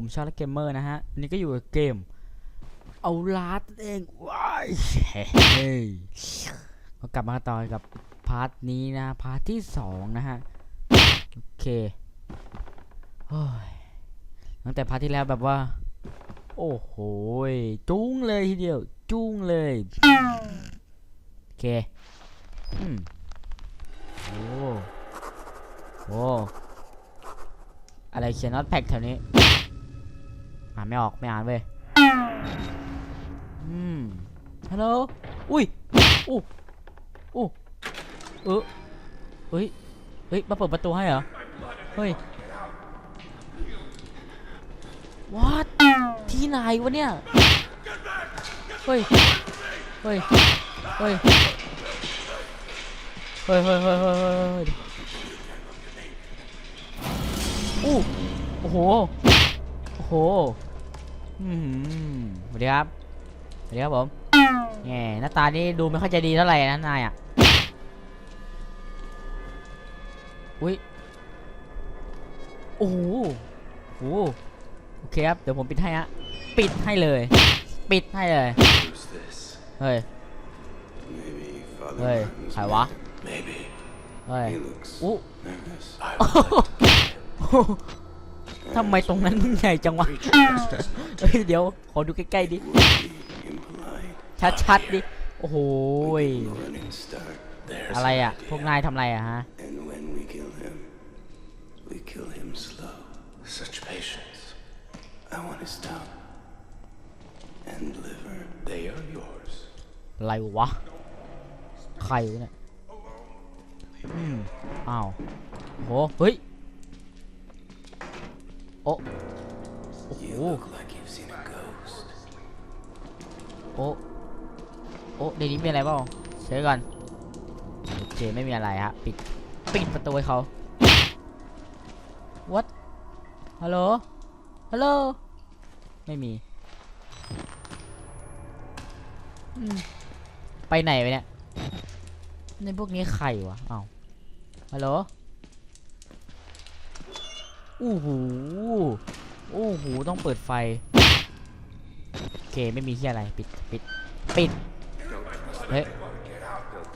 ผมชาร์ลเกมเมอร์นะฮะนนี้ก็อยู่กับเกม เอาลาดเองว้ายเฮ้ยก็กลับมาต่อกับพาร์ทนี้นะพาร์ทที่สองนะฮะโอเคโอ้ยตั้งแต่พาร์ทที่แล้วแบบว่า โอ้โหจุ้งเลยทีเดียว จุ้งเลยโอเคอืมโอ้โหอะไรเขียน not pack แถวนี้ อ่านไม่ออกไม่อ่านเว้ยอืมฮัลโหลอุ้ยอู้อู้เออเฮ้ยเฮ้ยมาเปิดประตูให้เหรอเฮ้ย what ที่ไหนวะเนี่ยเฮ้ยเฮ้ยเฮ้ยเฮ้ยเฮ้ยเฮ้ยเฮ้ยเฮ้ยเฮ้ยอู้โอ้โหโอ้โห สวัสดีครับ สวัสดีครับผมแง่หน้าตานี่ดูไม่ค่อยจะดีเท่าไหร่นะนายอะ อุ้ย โอ้โหโอ้โหโอเคครับ เดี๋ยวผมปิดให้ฮะ ปิดให้เลย ปิดให้เลย Who's this? เฮ้ย Maybe Father Hey, Martin's hi, man. what? Maybe. เฮ้ย He looks อู้ ทำไมตรงนั้นมึงใหญ่จังวะ เฮ้ยเดี๋ยว ขอดูใกล้ๆดิ would be impolite. ชัดๆดิ โอ้โหย A running start. There's อะไร an อะ พวก idea. นายทำอะไรอะฮะ And when we kill him, we kill him slow. Such patience. I want his tongue and liver. They are yours. อะไรวะ ใครวะเนี่ย อืม อ้าว โห เฮ้ยโอ้โอ้โห You look like you've seen a ghost. โอ้โอ้ในนี้มีอะไรเปล่าเช็คก่อนโอเคไม่มีอะไรฮะปิดปิดประตูให้เขา what ฮัลโหลฮัลโหลไม่มีอืมไปไหนไปเนี่ยในพวกนี้ใครวะอ้าวฮัลโหล อู้หูอู้หูต้องเปิดไฟ โอเค ไม่มีที่อะไร ปิด ปิด ปิด Hey. They'll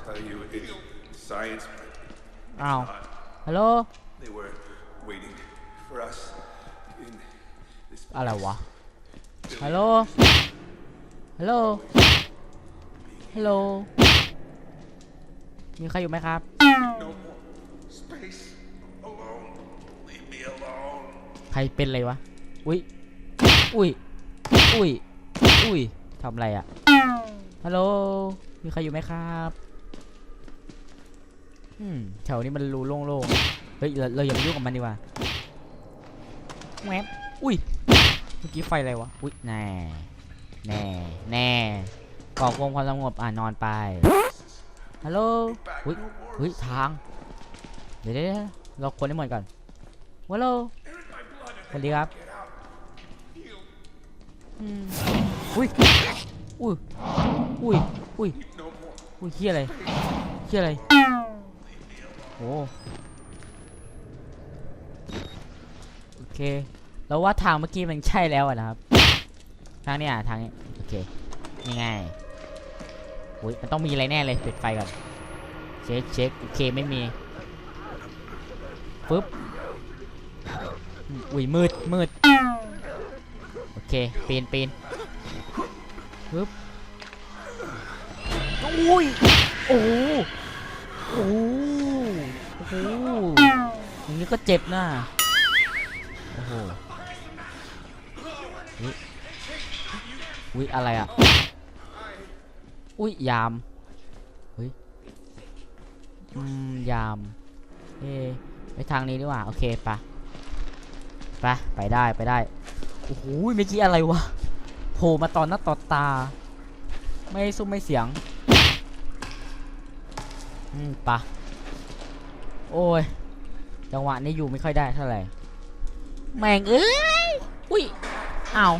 tell you it's science. อ้าว ฮัลโหล อะไรวะ ฮัลโหล ฮัลโหล ฮัลโหล มีใครอยู่ไหมครับ ใครเป็นอะไรวะ อุ้ย อุ้ย อุ้ย อุ้ยทำอะไรอะฮัลโหล มีใครอยู่ไหมครับอืมแถวนี้มันรูโล่งๆ เฮ้ย เราเราอย่าไปยุ่งกับมันดีกว่าแวบอุ้ย เมื่อกี้ไฟอะไรวะ อุ้ย แน่ แน่ แน่ก่อกวนความสงบ อ่านอนไป ฮัลโหล อุ้ย อุ้ย ทาง เดี๋ยวเดี๋ยวเดี๋ยวเราคนให้หมดก่อนฮัลโหล สวัสดีครับอืมอุ้ย อุ้ย อุ้ย อุ้ย No more. อุ้ยเฮียอะไรเฮียอะไร โอ้โอเค แล้วว่าทางเมื่อกี้มันใช่แล้วอะนะครับ ทางเนี้อะทางนี้โอเคง่ายๆอุ้ย มันต้องมีอะไรแน่เลยปิดไฟก่อน เช็คเช็คโอเคไม่มี ปึ๊บ อืมอุ้ยมืดมืดโอเคปีนปีนปึ๊บอุ้ยโอ้โหโอ้โหโอ้โหอย่างนี้ก็เจ็บนะโอ้โหอุ๊ยอุ้ยอะไรอะอุ้ยยามเฮ้ยอืมยามเอ๊ะไปทางนี้ดีกว่า โอเคปะ ไปไปได้ไปได้โอ้โหเมื่อกี้อะไรวะโผล่มาตอนหน้าต่อตา ไม่ซุ้มไม่เสียงอืมปะโอ้ยจังหวะนี้อยู่ไม่ค่อยได้เท่าไหร่แม่งเอ้ยอุ้ยอ้าว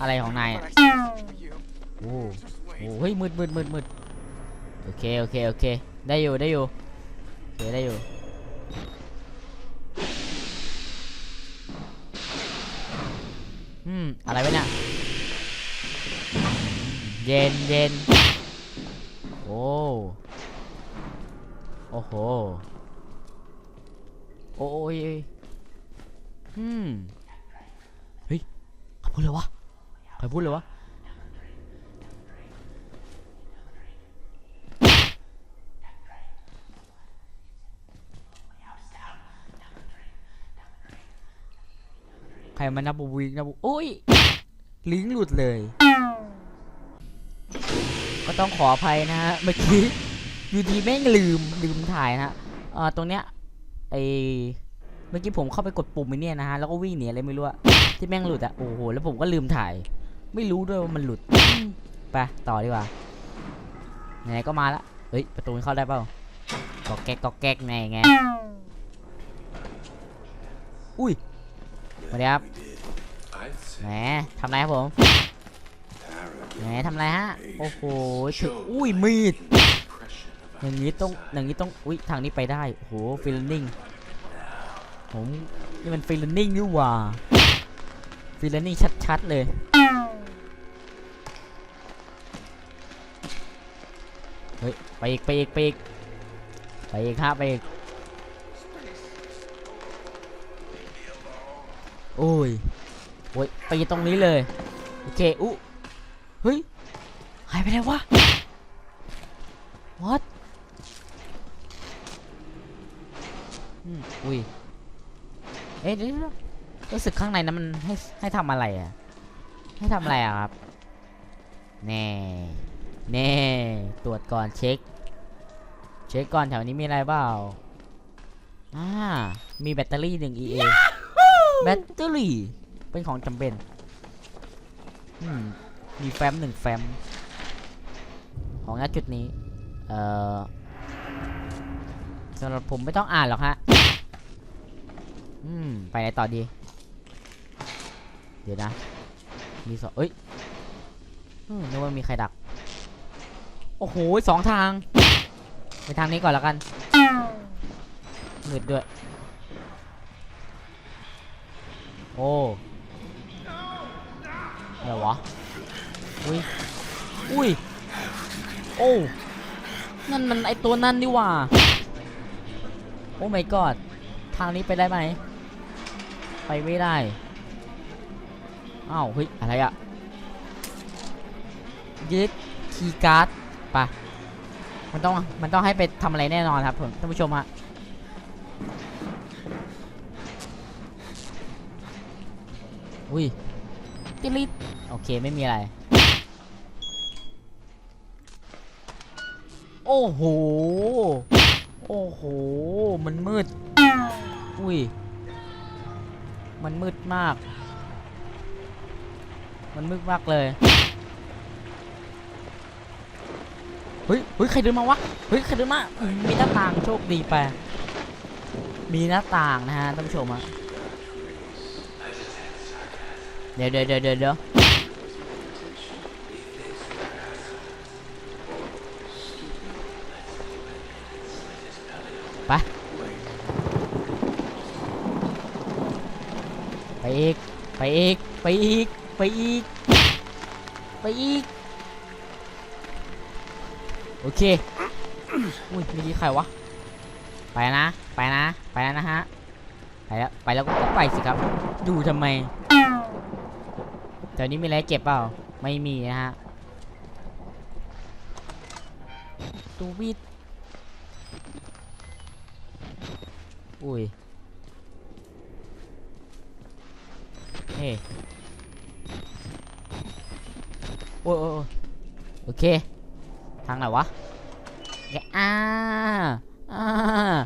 อะไรของนายอะโอ้โหเฮ้ยมืดมืดมืดมืดโอเคโอเคโอเคได้อยู่ได้อยู่โอเคได้อยู่ ม อะไรวะเนี่ยเย็นเย็นโอ้โอ้โห โอ้ยอืม เฮ้ยใครพูดเลยวะใครพูดเลยวะ รมานับวิงนับโอ้ย ลิงหลุดเลย ก็ต้องขออภัยนะฮะ เมื่อกี้อยู่ดีแม่งลืมลืมถ่ายนะฮะเอ่อตรงเนี้ยไอเมื่อกี้ผมเข้าไปกดปุ่มไอเนี่ยนะฮะ แล้วก็วิ่งหนีอะไรไม่รู้อะที่แม่งหลุดอะโอ้โห แล้วผมก็ลืมถ่าย ไม่รู้ด้วยว่ามันหลุด ไปต่อดีกว่า ไหนก็มาละ เฮ้ย ประตูเข้าได้เปล่าก็แก๊กก็แก๊กไงไงอุ้ย วัสดีครับแหมทำไรครับผมแหมทำไรฮะ โอ้โหถึงอุ้ยมีดอย่างนี้ต้องอย่างนี้ต้องอุ้ยทางนี้ไปได้โอ้โหฟิลลิ่งผมนี่มันฟิลลิ่งนี่หว่าฟิลลิ่งชัดๆเลยเฮ้ยไปอีกไปอีกไปอีกไปอีกฮะไปอีก โอ้ยโอ้ยไปตรงนี้เลยโอเคอุ๊เฮ้ยหายไปแล้ววะ what อุ้ยเอ๊ะเดี๋ยรู้สึกข้างในนั้นมันให้ให้ทำอะไรอะ ให้ทำอะไรอะครับ แน่ แน่ ตรวจก่อนเช็ค เช็คก่อนแถวนี้มีอะไรเปล่าอ่ามีแบตเตอรี่หนึ่ง EA แบตเตอรี่เป็นของจำเป็นมมีแฟ้มหนึ่งแฟ้มของณจุดนี้ เอ่อสำหรับผมไม่ต้องอ่านหรอกฮะ อืม ไปไหนต่อดี เดี๋ยวนะ มีสองเอ้ยนึกว่ามีใครดัก โอ้โหสองทาง ไปทางนี้ก่อนแล้วกันมืดด้วย โอ้อะไรวะ อุ้ย อุ้ย โอ้ นั่นมันไอตัวนั่นนี่หว่า โอ้ my god ทางนี้ไปได้ไหม ไปไม่ได้ อ้าว เฮ้ย อะไรอะยึดคีย์การ์ดปะมันต้อง มันต้องให้ไปทำอะไรแน่นอนครับผมท่านผู้ชมฮะ ติลิดโอเคไม่มีอะไร โอ้โห โอ้โห มันมืด อุ้ย มันมืดมาก มันมืดมากเลย เฮ้ย เฮ้ย ใครเดินมาวะ เฮ้ย ใครเดินมามมีหน้าต่างโชคดีไป มีหน้าต่างนะฮะท่านผู้ชมอะ เดี๋ยวเดี๋ยวเดี๋ยวเดี๋ยวไป ไปอีก ไปอีก ไปอีก ไปอีก ไปอีก โอเค อุ้ยเมื่อกี้ใครวะ ไปนะ ไปนะ ไปแล้วนะฮะ ไปแล้ว ไปแล้วก็ไปสิครับ ดูทำไม แถวนี้มีอะไรเก็บเปล่า ไม่มีนะฮะตูวิดอุ้ยเฮ้โอ้ยโอ้โอ้โอเค ทางไหนวะแกอ่าอ่า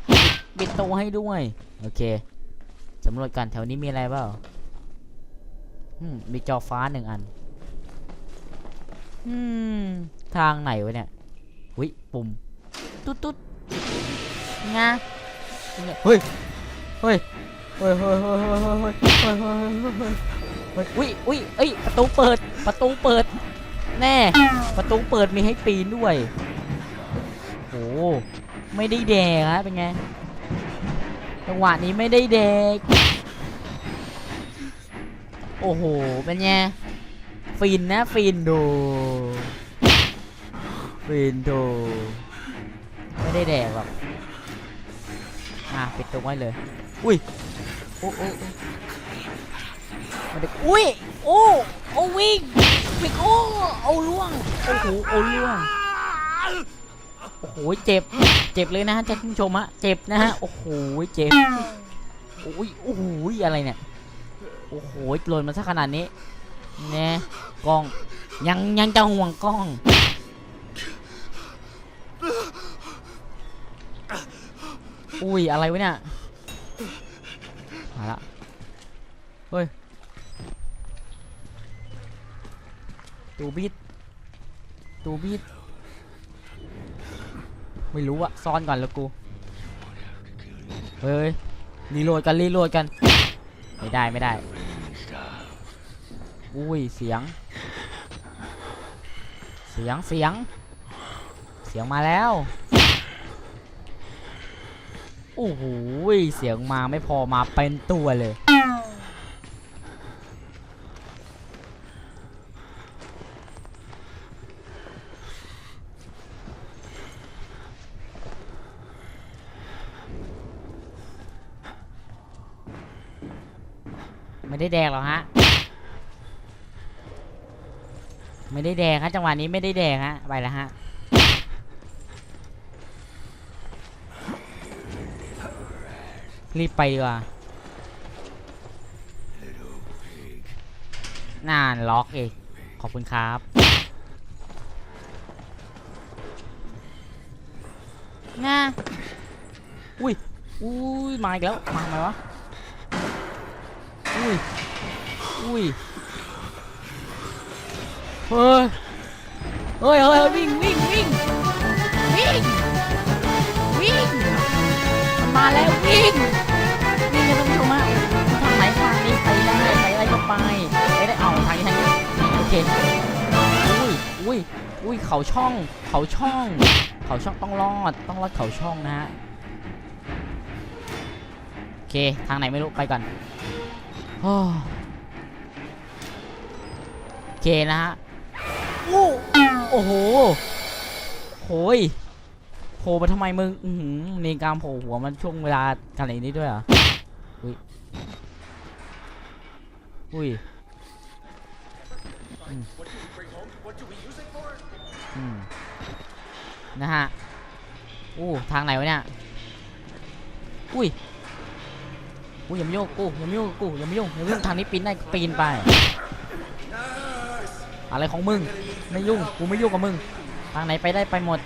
ปิดปิดโตะให้ด้วย โอเคสำรวจกันแถวนี้มีอะไรเปล่า มมีจอฟ้าหนึ่งอัน อืม ทางไหนวะเนี่ยวิปุ่ม ตุ๊ดตุ๊ดงาเนี่ยเฮ้ยเฮ้ยเฮ้ยเฮ้ย เฮ้ย เฮ้ยเฮ้ยเฮ้ยเฮ้ยเฮ้ยเฮ้ยเฮ้ยเฮ้ยอุ้ยอุ้ยเอ้ย ประตูเปิด ประตูเปิด แน่ ประตูเปิดมีให้ปีนด้วยโอ้ไม่ได้แดกฮะเป็นไง จังหวะนี้ไม่ได้แดกโอ้โห เป็นไง ฟินนะฟินดูฟินดูไม่ได้แดกหรอกอะปิดตรงไว้เลย อุ้ย โอ้โอ้โอ้มันได้อุ้ย โอ้ โอ้วิ่งวิ่งโอ้ เอาล่วง โอ้โห เอาล่วง โอ้โห เจ็บ เจ็บเลยนะฮะท่านผู้ชมฮะ เจ็บนะฮะ โอ้โห เจ็บ โอ้ย โอ้โห อะไรเนี่ย โอ้โหหล่นมาซะขนาดนี้แน่กล้องยังยังจะห่วงกล้อง อุ้ยอะไรวะเนี่ยมาละเฮ้ยตูบิดตูบิดไม่รู้อะซ่อนก่อนแล้วกู เฮ้ยรีโหลดกันรีโหลดกัน ไม่ได้ไม่ได้ อุ้ยเสียง เสียงเสียง เสียงมาแล้ว โอ้โหเสียงมาไม่พอมาเป็นตัวเลย ไม่ได้แดกหรอฮะ ไม่ได้แดกฮะจังหวะนี้ไม่ได้แดกฮะ ไปแล้วฮะ รีบไปดีกว่าน่านล็อกเองขอบคุณครับ ง่าอุ้ยอุ้ย มาอีกแล้ว มาทำไมวะ อุ้ย อุ้ย เฮ้ย เฮ้ยเฮ้ยวิ่งวิ่งวิ่งวิ่งวิ่งมันมาแล้ววิ่งวิ่งกันท่านผู้ชมฮะทางไหนทางนี้ไปได้ไปอะไรก็ไปไปได้เอาทางนี้ทางนี้โอเคอุ้ยอุ้ยอุ้ยเขาช่องเขาช่อง เขาช่องต้องรอดต้องรอดเขาช่องนะฮะโอเค ทางไหนไม่รู้ ไปก่อน โอเคนะฮะโอ้โหโหยโผล่มาทำไมมึงอือหือเนกามโผล่หัวมันช่วงเวลาขนาดนี้ด้วยเหรออุ้ยอุ้ยนะฮะอู้ทางไหนวะเนี่ย อุ้ย อุ้ยอย่ามาโยกกูอย่ามาโยกกูอย่ามาโยกอย่ามาโยกทางนี้ปีนได้ก็ปีนไป อะไรของมึงไม่ยุ่งกูไม่ยุ่งกับมึงทางไหนไปได้ไปหมด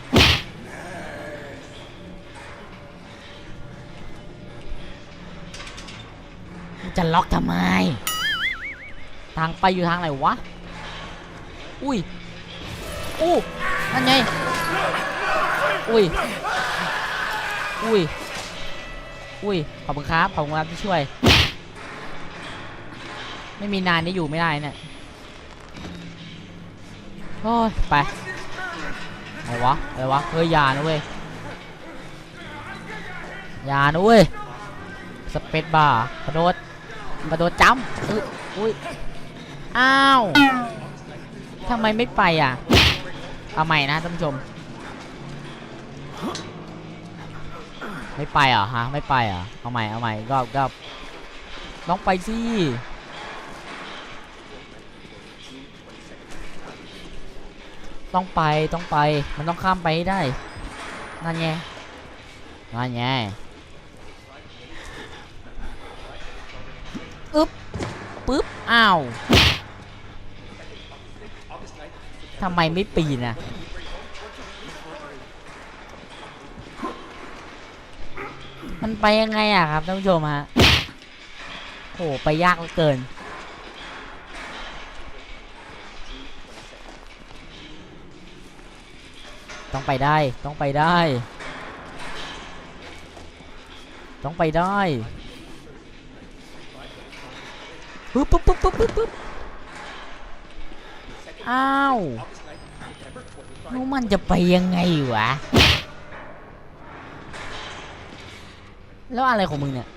จะล็อกทำไม ทางไปอยู่ทางไหนวะ อุ้ยอู้นั่นไง อุ้ย อุ้ย อุ้ย ขอบคุณครับ ขอบคุณครับที่ช่วย ไม่มีนานนี่อยู่ไม่ได้เนี่ย โอ้ย ไปอะไรวะ อะไรวะ เฮ้ยยานะเว้ยยานะเว้ย สเปซบาร์กระโดดกระโดดจ้ำอุ้ยอุ้ย อ้าวทำไมไม่ไปอะ เอาใหม่นะท่านผู้ชม ไม่ไปเหรอฮะไม่ไปเหรอเอาใหม่เอาใหม่ก็ก็ต้องไปสิต้องไปต้องไปมันต้องข้ามไปให้ได้นั่นไงนั่นไงอึ๊บปึ๊บอ้าวทำไมไม่ปีนอะ มันไปยังไงอะครับท่านผู้ชมฮะโหไปยากเหลือเกิน ต้องไปได้ต้องไปได้ ต้องไปได้ปึ๊บปึ๊บปึ๊บปึ๊บปึ๊บปึ๊บอ้าวนู้มันจะไปยังไงวะ แล้วอะไรของมึงเนี่ย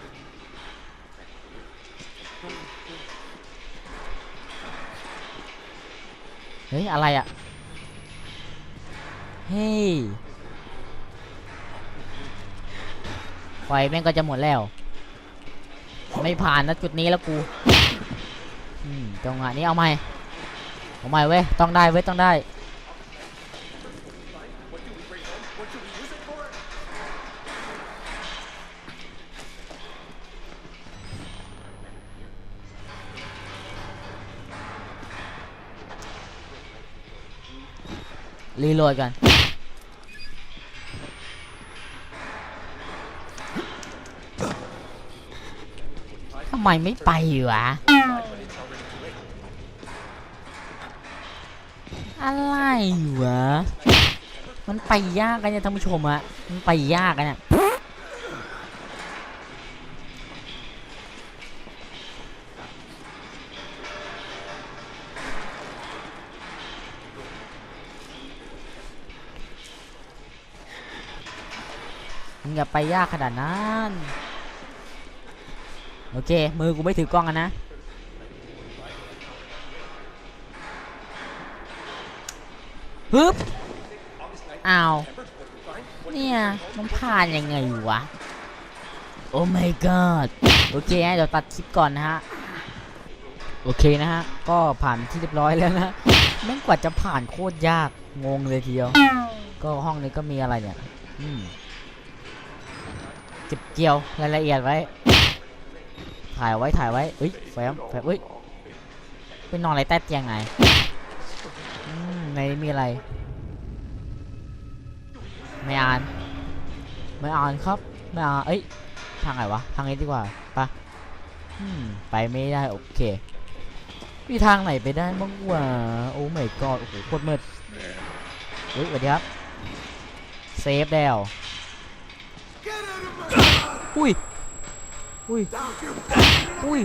เฮ้ย อะไรอะ่ะ เฮ้ยไฟแม่งก็จะหมดแล้ว ไม่ผ่านนะจุดนี้แล้วกูจังหวะนี้เอาไหมเอาไหมเว้ย ต้องได้เว้ย ต้องได้ รีโหลดกันทำไมไม่ไปวะ อะไรวะ มันไปยากกันเนี่ยท่านผู้ชมอะมันไปยากกันเนี่ย มึงอย่าไปยากขนาดนั้น โอเค มือกูไม่ถือกล้องอะนะฮึบอ้าว เนี่ยมันผ่านยังไงวะ โอ้ my god โอเคฮะเดี๋ยวตัดคลิปก่อนนะฮะ โอเคนะฮะ ก็ผ่านที่เรียบร้อยแล้วนะแม่งกว่าจะผ่านโคตรยาก งงเลยทีเดียว ก็ห้องนี้ก็มีอะไรเนี่ย อืม เก็บเกี่ยวรายละเอียดไว้ ถ่ายไว้ถ่ายไว้เอ้ยแฟมแฟมเอ้ยไปนอนอะไรใต้เตียงไหนอืมในมีอะไร ไม่อ่าน ไม่อ่านครับ ไม่อ่านเอ้ย ทางไหนวะ ทางนี้ดีกว่าปะไปไม่ได้ โอเค มีทางไหนไปได้บ้างวะ โอ้ไม่กอดโอ้โหโคตรมืดเฮ้ยสวัสดีครับ เซฟแล้ว อุ้ย อุ้ย อุ้ย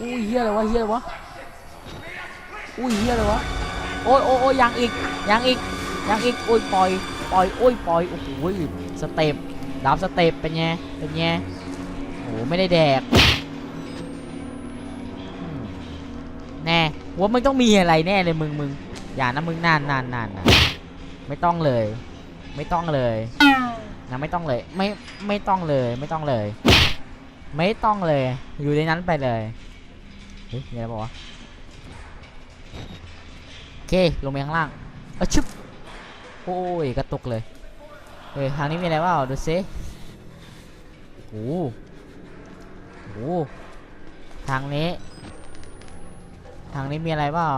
อุ้ยเฮียอะไรวะเฮียอะไรวะ อุ้ยเฮียอะไรวะ โอ้ยโอ้ยโอ้ยยังอีก ยังอีก ยังอีก โอ้ยปล่อย ปล่อย โอ้ยปล่อย โอ้โหสเต็ปดับสเต็ปเป็นไง เป็นไงโอ้หไม่ได้แดก แน่ว่ามึงต้องมีอะไรแน่เลยมึงมึง อย่านะมึงนานนานนานนะไม่ต้องเลย ไม่ต้องเลยนะไม่ต้องเลย ไม่ไม่ต้องเลยไม่ต้องเลย ไม่ต้องเลย อยู่ในนั้นไปเลยเฮ้ยมีอะไรบอกวะโอเคลงไปข้างล่างเอาชึบโอ้ยกระตุกเลยเฮ้ยทางนี้มีอะไรวะดูซิโอ้โหทางนี้ ทางนี้มีอะไรเปล่า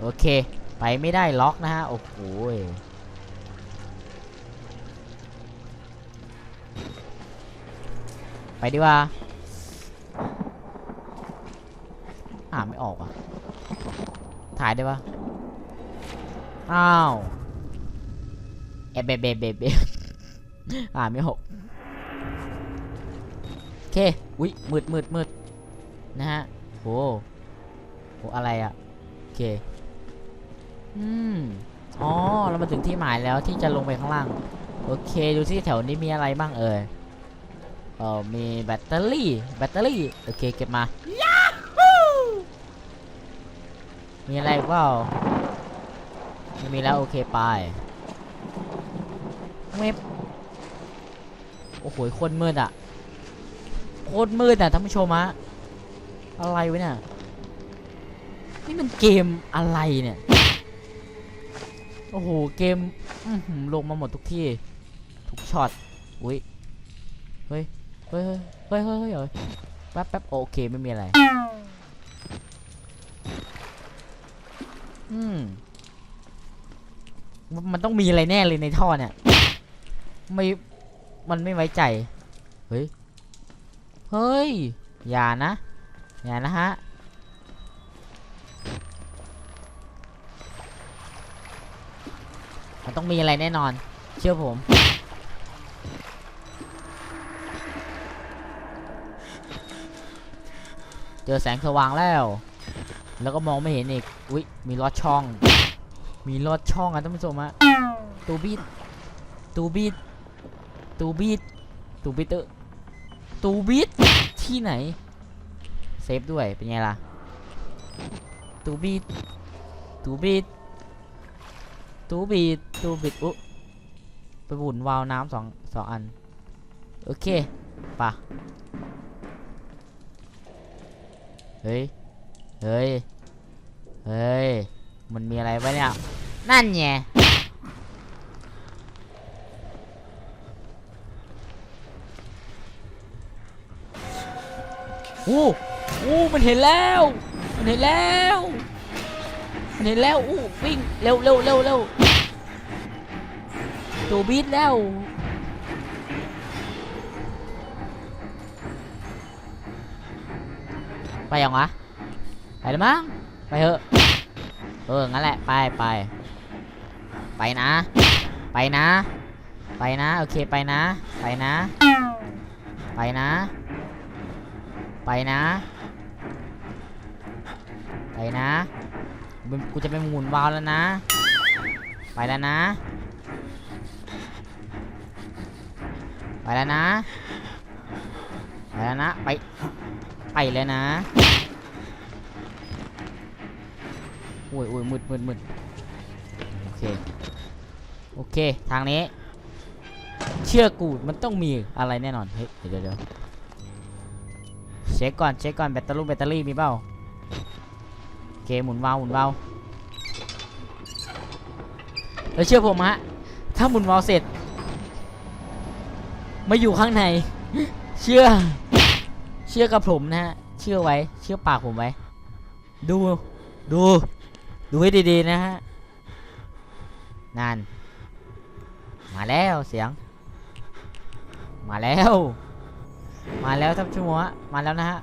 โอเค ไปไม่ได้ล็อกนะฮะ โอ้โหไปดีว่า อ่านไม่ออกอะ ถ่ายได้ปะอ้าวเอะเบเบเบเบอ่านไม่ออกโอเค อุ้ยมืดมืดมืดนะฮะโหโหอะไรอะ โอเค อืมอ๋อเรามาถึงที่หมายแล้วที่จะลงไปข้างล่าง โอเค ดูที่แถวนี้มีอะไรบ้างเอ่ยเออมีแบตเตอรี่ แบตเตอรี่ โอเค เก็บมา มีอะไรกเปล่าไม่มีแล้ว โอเค ไปเว็บโอ้โหโคตรมืดอะ โคตรมืดอะท่านผู้ชมฮะอะไรวะเนี่ย นี่มันเกมอะไรเนี่ย อ้โห เกมลงมาหมดทุกที่ ทุกช็อต อุ้ย เฮ้ย เฮ้ย เฮ้ย เฮ้ย เฮ้ยเฮ้ยแป๊บแป๊บโอเคไม่มีอะไร อืม มันต้องมีอะไรแน่เลยในท่อเนี่ย ไม่ มันไม่ไว้ใจ เฮ้ย เฮ้ย อย่านะ อย่านะฮะ ต้องมีอะไรแน่นอน เชื่อผมเจอแสงสว่างแล้ว แล้วก็มองไม่เห็นอีก อุ๊ย มีลอดช่อง มีลอดช่องอะท่านผู้ชมฮะ ตูบิดตูบิดตูบิดตูบิดเตอร์ตูบิดที่ไหน เซฟด้วย เป็นไงล่ะ ตูบีดตูบีด ตูบีดตูบีดอุ๊ไปบุ่นวาวน้ำสองสองอัน โอเคปะเฮ้ย เฮ้ย เฮ้ย มันมีอะไรปะเนี่ย นั่นไงโอู้อู้มันเห็นแล้ว มันเห็นแล้ว เห็นแล้วอู้วิ่งเร็วเร็วเร็วเร็วตัวบีดแล้วไปยังวะไปแล้วมั้งไปเถอะเอองั้นแหละไปไปไปนะ ไปนะ ไปนะโอเคไปนะ ไปนะ ไปนะ ไปนะ ไปนะ กูจะไปหมุนวาล์วแล้วนะ ไปแล้วนะ ไปแล้วนะ ไปแล้วนะ ไป ไปเลยนะอุ้ยอุ้ยมืดมืดมืดโอเค โอเค ทางนี้ เชื่อกู มันต้องมีอะไรแน่นอน เฮ้ย เดี๋ยวเดี๋ยวเช็คก่อน เช็คก่อน แบตเตอรี่ แบตเตอรี่มีเปล่า เคหมุนวาล์วหมุนวาล์วแล้วเชื่อผมฮะถ้าหมุนวาล์วเสร็จมาอยู่ข้างใน เชื่อ เชื่อกับผมนะฮะ เชื่อไว้ เชื่อปากผมไว้ ดู ดู ดูให้ดีๆนะฮะนั่น มาแล้วเสียง มาแล้ว มาแล้วท่านชั่วโมฮะ มาแล้วนะฮะ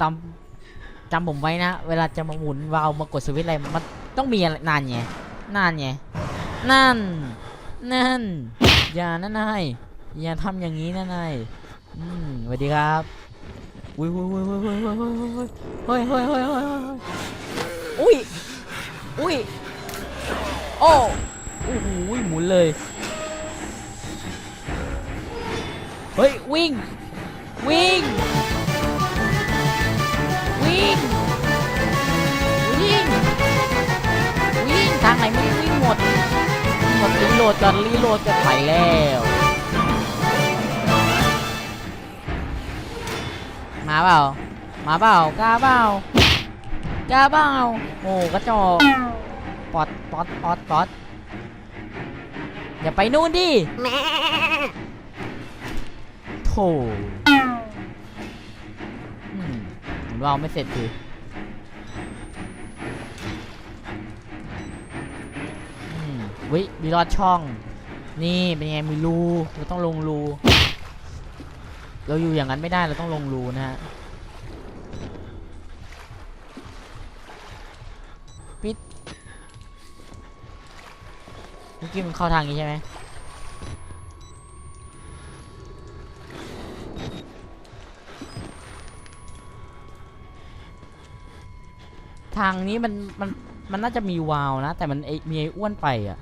จำจำผมไว้นะ เวลาจะมาหมุนวาล์วมากดสวิตช์อะไรมันต้องมีอะไรนานไงนานไงนั่น นั่น อย่านะนายอย่าทำอย่างนี้นะนายอืมสวัสดีครับอุ้ยอุ้ยอุ้ยอุ้ยอุ้ยอุ้ยอุ้ยอุ้ยอุ้ยอุ้ยอุ้ยโอ้โอ้โหหมุนเลยเฮ้ยวิ่งวิ่ง วิ่ง วิ่ง วิ่ง ทางไหนไม่วิ่งหมด หมดรีโหลดกันรีโหลดกันไปแล้ว มาเปล่า มาเปล่ากล้าเปล่ากล้าเปล่าโอ้กระจอกปอดปอดปอดปอดอย่าไปนู่นดิโถ มือนว่าไม่เสร็จคืออืมวิมีรอดช่อง นี่เป็นไงมีรูเราต้องลงรู เราอยู่อย่างนั้นไม่ได้เราต้องลงรูนะฮะปิดเมื่อกี้มันเข้าทางนี้ใช่ไหม ทางนี้มันมันมันน่าจะมีวาวนะ แต่มันไอมีไอ้อ้วนไปอะ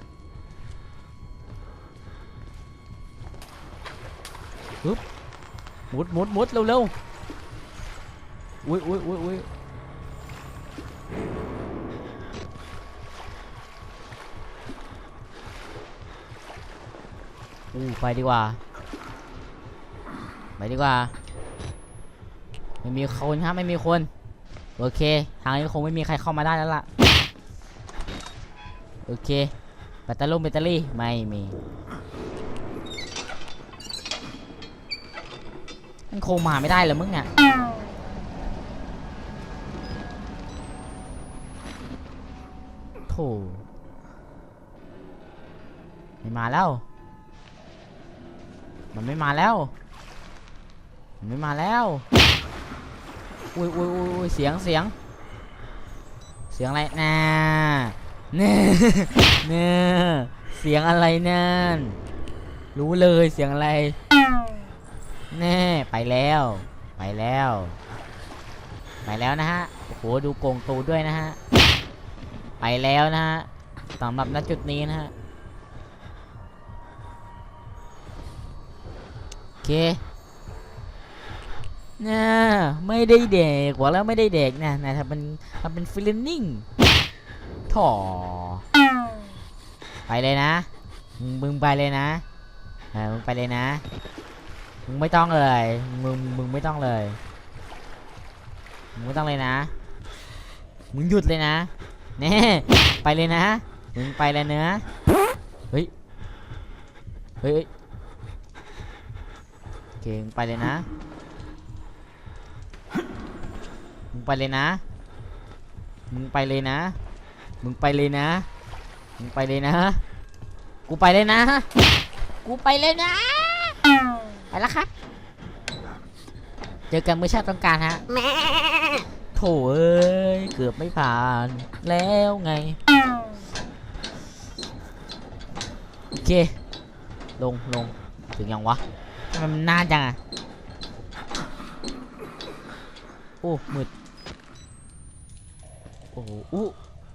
ฮึบมุดมุดมุดเร็วเร็วอุ้ยอุ้ยอุ้ยอุ้ยอู้ไปดีกว่า ไปดีกว่า ไม่มีคนฮะไม่มีคน โอเค ทางนี้คงไม่มีใครเข้ามาได้แล้วล่ะ โอเคแบตเตอรี่แบตเตอรี่ไม่มีมันคงมาไม่ได้เหรอมึงเนี่ยโถไม่มาแล้ว มันไม่มาแล้ว มันไม่มาแล้ว อุ้ยอุ้ยอุ้ยเสียงเสียง เสียงอะไรน่าเน่เน่เสียงอะไรนั่น รู้เลยเสียงอะไรแน่ไปแล้ว ไปแล้ว ไปแล้วนะฮะ โอ้โห ดูโกงตูด้วยนะฮะ ไปแล้วนะฮะสำหรับณจุดนี้นะฮะ โอเค น่ะไม่ได้เด็กบอกแล้วไม่ได้เด็กนะนะทำเป็นทำเป็นฟิลนิ่งถอไปเลยนะมึงมึงไปเลยนะมึงไปเลยนะมึงไม่ต้องเลยมึงมึงไม่ต้องเลยมึงไม่ต้องเลยนะมึงหยุดเลยนะเน่ไปเลยนะมึงไปเลยเนื้อเฮ้ยเฮ้ยเฮ้ยโอเคมึงไปเลยนะ มึงไปเลยนะ มึงไปเลยนะ มึงไปเลยนะ มึงไปเลยนะ กูไปเลยนะ กูไปเลยนะ ไปแล้วครับ เจอกันเมื่อชาติต้องการฮะโถเอ้ย เกือบไม่ผ่านแล้วไง โอเค ลงลงถึงยังวะทำไมมันนานจังอะโอ้มืด อ้โหอู้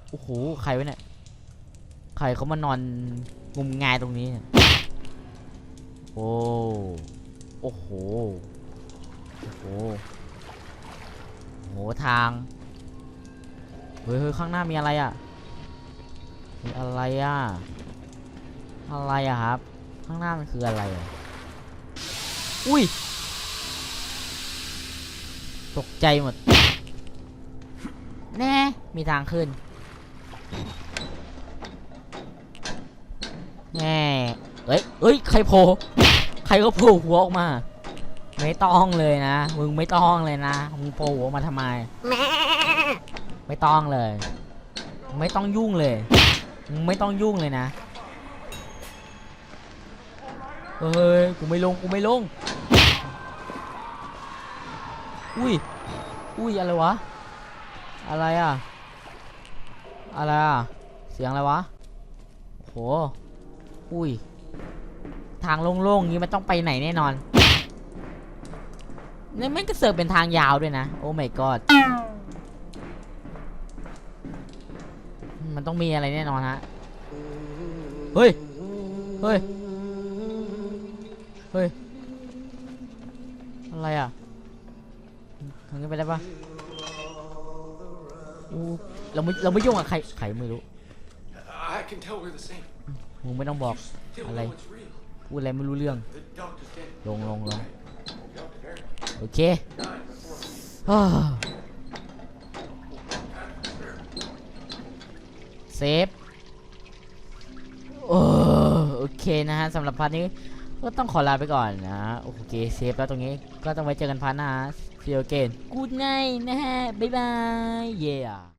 โอ้โหใครวะเนี่ยใครเขามานอนงมงายตรงนี้เนี่ยโอ้โอ้โหโอ้โหโหทางเฮ้ยเฮ้ข้างหน้ามีอะไรอะมีอะไรอะอะไรอะครับ ข้างหน้ามันคืออะไรอะอุ้ยตกใจหมดแน่ มีทางขึ้นแน่เอ้ยเอ้ย ใครโผล่ใครก็โผล่หัวออกมา ไม่ต้องเลยนะ มึงไม่ต้องเลยนะ มึงโผล่หัวมาทำไม ไม่ต้องเลย ไม่ต้องยุ่งเลย มึงไม่ต้องยุ่งเลยนะ เฮ้ย กูไม่ลง กูไม่ลง อุ้ย อุ้ย อะไรวะ อะไรอะ อะไรอะ เสียงอะไรวะโห อุ้ย ทางโล่งๆอย่างนี้มันต้องไปไหนแน่นอนนี่แม่งก็เสิร์ฟเป็นทางยาวด้วยนะ โอ้ my god มันต้องมีอะไรแน่นอนฮะ เฮ้ย เฮ้ย เฮ้ย อะไรอะทางนี้ไปได้ปะอู้ เราไม่เราไม่ยุ่งกับใครใครไม่รู้ I can tell we're the same. มึงไม่ต้องบอก Still Alay. know it's real. พูดอะไรไม่รู้เรื่อง The doctor's dead. ลงลงลง Doctor Barry โอเค died before ฮ่าเซฟโอ้โอเคนะฮะสำหรับพาร์ทนี้ก็ต้องขอลาไปก่อนนะโอเคเซฟแล้วตรงนี้ก็ต้องไว้เจอกันพาร์ทหน้าเซียเกนกูดไนนะฮะบ๊ายบายเย้